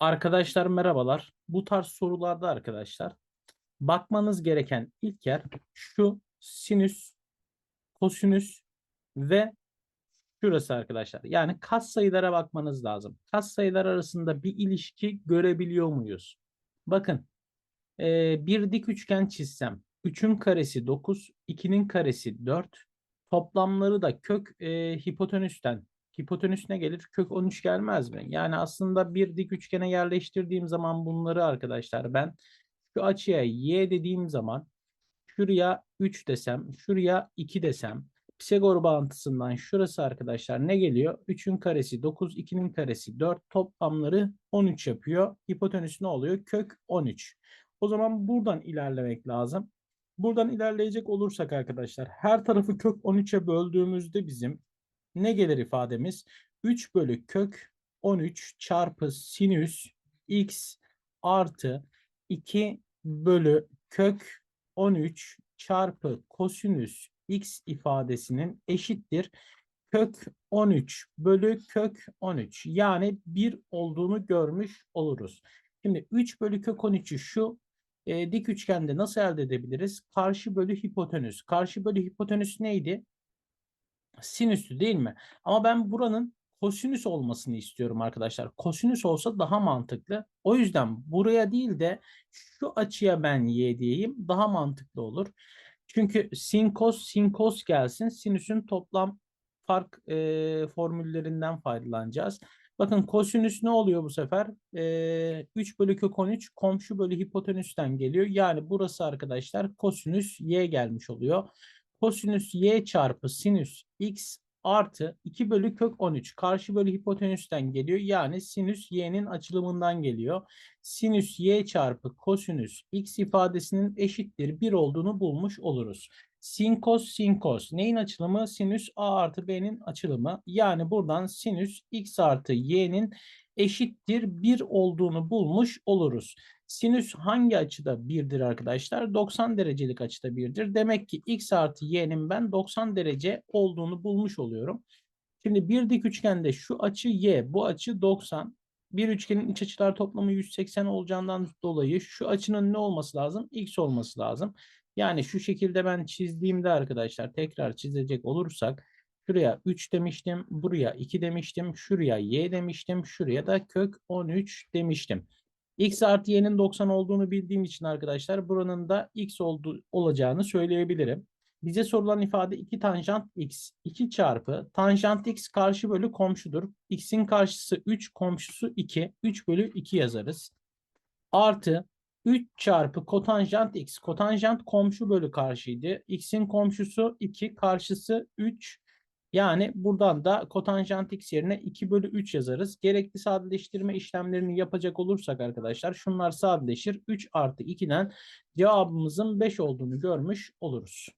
Arkadaşlar merhabalar. Bu tarz sorularda arkadaşlar bakmanız gereken ilk yer şu sinüs, kosinüs ve şurası arkadaşlar. Yani katsayılara bakmanız lazım. Katsayılar arasında bir ilişki görebiliyor muyuz? Bakın e, bir dik üçgen çizsem 3'ün karesi 9, 2'nin karesi 4. Toplamları da kök e, hipotenüsten hipotenüs ne gelir? Kök 13 gelmez mi? Yani aslında bir dik üçgene yerleştirdiğim zaman bunları arkadaşlar ben şu açıya y dediğim zaman şuraya 3 desem, şuraya 2 desem Pisagor bağıntısından şurası arkadaşlar ne geliyor? 3'ün karesi 9, 2'nin karesi 4 toplamları 13 yapıyor. Hipotenüs ne oluyor? Kök 13. O zaman buradan ilerlemek lazım. Buradan ilerleyecek olursak arkadaşlar her tarafı kök 13'e böldüğümüzde bizim ne gelir ifademiz? 3 bölü kök 13 çarpı sinüs x artı 2 bölü kök 13 çarpı kosinüs x ifadesinin eşittir kök 13 bölü kök 13 yani 1 olduğunu görmüş oluruz. Şimdi 3 bölü kök 13'ü şu e, dik üçgende nasıl elde edebiliriz? Karşı bölü hipotenüs. Karşı bölü hipotenüs neydi? Sinüstü değil mi? Ama ben buranın kosinüs olmasını istiyorum arkadaşlar. Kosinüs olsa daha mantıklı. O yüzden buraya değil de şu açıya ben y diyeyim daha mantıklı olur. Çünkü sin kos sin kos gelsin. Sinüsün toplam fark e, formüllerinden faydalanacağız. Bakın kosinüs ne oluyor bu sefer? E, 3 bölü kök 13 komşu bölü hipotenüsten geliyor. Yani burası arkadaşlar kosinüs y gelmiş oluyor. Kosinüs y çarpı sinüs x artı 2 bölü kök 13 karşı bölü hipotenüsten geliyor. Yani sinüs y'nin açılımından geliyor. Sinüs y çarpı kosinüs x ifadesinin eşittir 1 olduğunu bulmuş oluruz. Sin kos sin kos neyin açılımı? Sinüs a artı b'nin açılımı. Yani buradan sinüs x artı y'nin eşittir 1 olduğunu bulmuş oluruz. Sinüs hangi açıda birdir arkadaşlar? 90 derecelik açıda birdir. Demek ki x artı y'nin ben 90 derece olduğunu bulmuş oluyorum. Şimdi bir dik üçgende şu açı y, bu açı 90. Bir üçgenin iç açılar toplamı 180 olacağından dolayı şu açının ne olması lazım? X olması lazım. Yani şu şekilde ben çizdiğimde arkadaşlar tekrar çizecek olursak şuraya 3 demiştim, buraya 2 demiştim, şuraya y demiştim, şuraya da kök 13 demiştim. X artı y'nin 90 olduğunu bildiğim için arkadaşlar buranın da x olduğu, olacağını söyleyebilirim. Bize sorulan ifade 2 tanjant x. 2 çarpı tanjant x karşı bölü komşudur. x'in karşısı 3 komşusu 2. 3 bölü 2 yazarız. Artı 3 çarpı kotanjant x. Kotanjant komşu bölü karşıydı. x'in komşusu 2 karşısı 3 yani buradan da kotanjant x yerine 2 bölü 3 yazarız. Gerekli sadeleştirme işlemlerini yapacak olursak arkadaşlar şunlar sadeleşir. 3 artı 2'den cevabımızın 5 olduğunu görmüş oluruz.